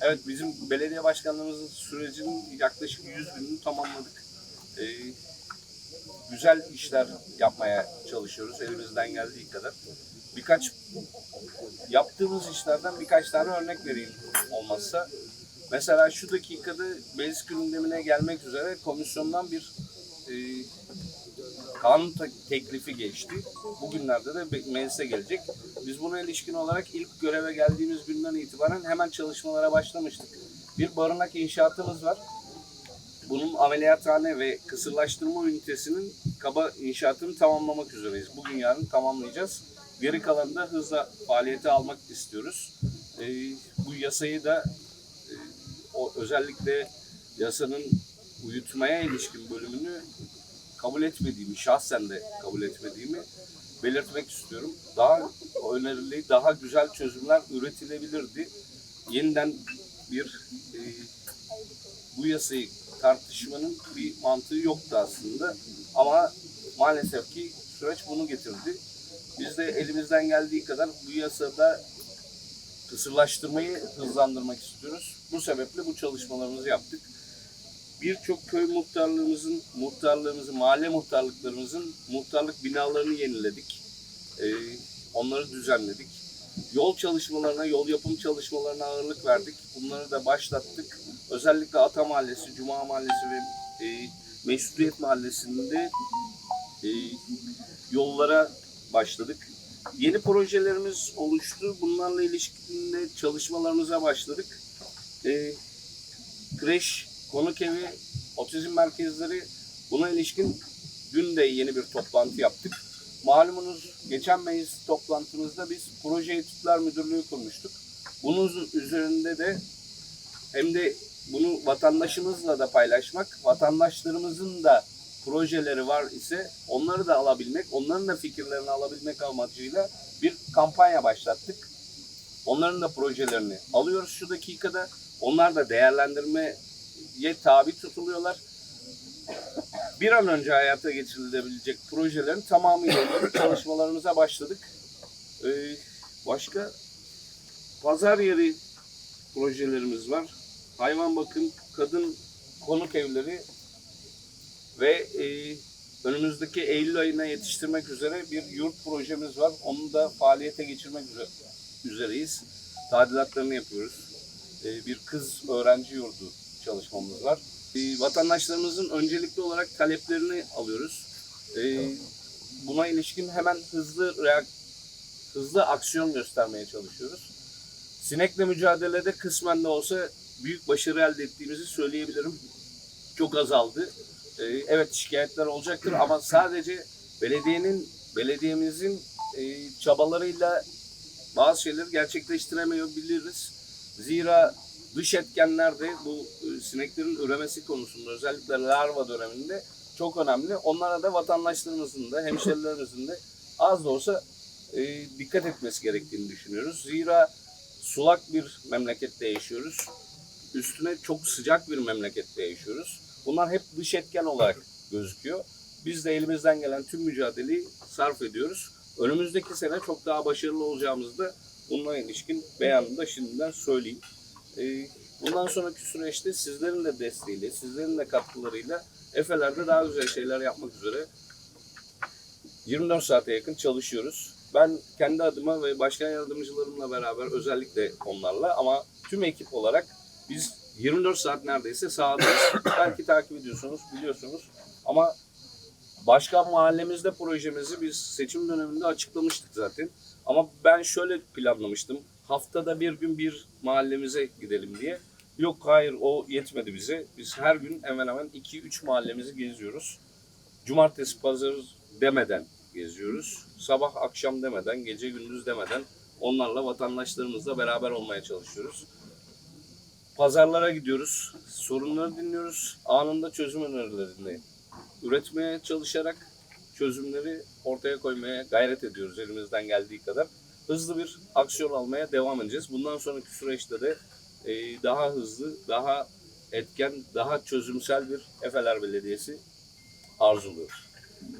Evet bizim belediye başkanlığımızın sürecinin yaklaşık 100 gününü tamamladık. Ee, güzel işler yapmaya çalışıyoruz elimizden geldiği kadar. Birkaç yaptığımız işlerden birkaç tane örnek vereyim olmazsa. Mesela şu dakikada meclis gündemine gelmek üzere komisyondan bir e, kanun te- teklifi geçti. Bugünlerde de meclise gelecek. Biz buna ilişkin olarak ilk göreve geldiğimiz günden itibaren hemen çalışmalara başlamıştık. Bir barınak inşaatımız var. Bunun ameliyathane ve kısırlaştırma ünitesinin kaba inşaatını tamamlamak üzereyiz. Bugün yarın tamamlayacağız. Geri kalanını da hızla faaliyete almak istiyoruz. Ee, bu yasayı da e, o özellikle yasanın uyutmaya ilişkin bölümünü kabul etmediğimi, şahsen de kabul etmediğimi belirtmek istiyorum. Daha önerili, daha güzel çözümler üretilebilirdi. Yeniden bir e, bu yasayı tartışmanın bir mantığı yoktu aslında. Ama maalesef ki süreç bunu getirdi. Biz de elimizden geldiği kadar bu yasada kısırlaştırmayı hızlandırmak istiyoruz. Bu sebeple bu çalışmalarımızı yaptık. Birçok köy muhtarlığımızın, muhtarlığımızın, mahalle muhtarlıklarımızın muhtarlık binalarını yeniledik. Ee, onları düzenledik. Yol çalışmalarına, yol yapım çalışmalarına ağırlık verdik. Bunları da başlattık. Özellikle Ata Mahallesi, Cuma Mahallesi ve e, Meşrutiyet Mahallesi'nde e, yollara başladık. Yeni projelerimiz oluştu. Bunlarla ilişkinde çalışmalarımıza başladık. E, kreş, konuk evi, otizm merkezleri buna ilişkin dün de yeni bir toplantı yaptık. Malumunuz geçen meclis toplantımızda biz proje etütler müdürlüğü kurmuştuk. Bunun üzerinde de hem de bunu vatandaşımızla da paylaşmak, vatandaşlarımızın da projeleri var ise onları da alabilmek, onların da fikirlerini alabilmek amacıyla bir kampanya başlattık. Onların da projelerini alıyoruz şu dakikada. Onlar da değerlendirmeye tabi tutuluyorlar. Bir an önce hayata geçirilebilecek projelerin tamamıyla çalışmalarımıza başladık. Ee, başka pazar yeri projelerimiz var. Hayvan bakım, kadın konuk evleri ve e, önümüzdeki Eylül ayına yetiştirmek üzere bir yurt projemiz var. Onu da faaliyete geçirmek üze- üzereyiz. Tadilatlarını yapıyoruz. E, bir kız öğrenci yurdu çalışmamız var. E, vatandaşlarımızın öncelikli olarak taleplerini alıyoruz. E, buna ilişkin hemen hızlı reak hızlı aksiyon göstermeye çalışıyoruz. Sinekle mücadelede kısmen de olsa büyük başarı elde ettiğimizi söyleyebilirim. Çok azaldı. Ee, evet şikayetler olacaktır ama sadece belediyenin, belediyemizin e, çabalarıyla bazı şeyleri gerçekleştiremeyebiliriz. Zira dış etkenler de bu e, sineklerin üremesi konusunda özellikle larva döneminde çok önemli. Onlara da vatandaşlarımızın da hemşerilerimizin de az da olsa e, dikkat etmesi gerektiğini düşünüyoruz. Zira sulak bir memlekette yaşıyoruz. Üstüne çok sıcak bir memlekette yaşıyoruz. Bunlar hep dış etken olarak gözüküyor. Biz de elimizden gelen tüm mücadeleyi sarf ediyoruz. Önümüzdeki sene çok daha başarılı olacağımızı da bununla ilişkin beyanını da şimdiden söyleyeyim. Ee, bundan sonraki süreçte sizlerin de desteğiyle, sizlerin de katkılarıyla Efeler'de daha güzel şeyler yapmak üzere 24 saate yakın çalışıyoruz. Ben kendi adıma ve başkan yardımcılarımla beraber özellikle onlarla ama tüm ekip olarak biz 24 saat neredeyse sahadayız. Belki takip ediyorsunuz, biliyorsunuz. Ama başka mahallemizde projemizi biz seçim döneminde açıklamıştık zaten. Ama ben şöyle planlamıştım. Haftada bir gün bir mahallemize gidelim diye. Yok hayır o yetmedi bize. Biz her gün hemen hemen 2-3 mahallemizi geziyoruz. Cumartesi, pazar demeden geziyoruz. Sabah, akşam demeden, gece gündüz demeden onlarla vatandaşlarımızla beraber olmaya çalışıyoruz. Pazarlara gidiyoruz, sorunları dinliyoruz, anında çözüm önerilerini üretmeye çalışarak çözümleri ortaya koymaya gayret ediyoruz elimizden geldiği kadar. Hızlı bir aksiyon almaya devam edeceğiz. Bundan sonraki süreçte de e, daha hızlı, daha etken, daha çözümsel bir Efeler Belediyesi arzuluyoruz.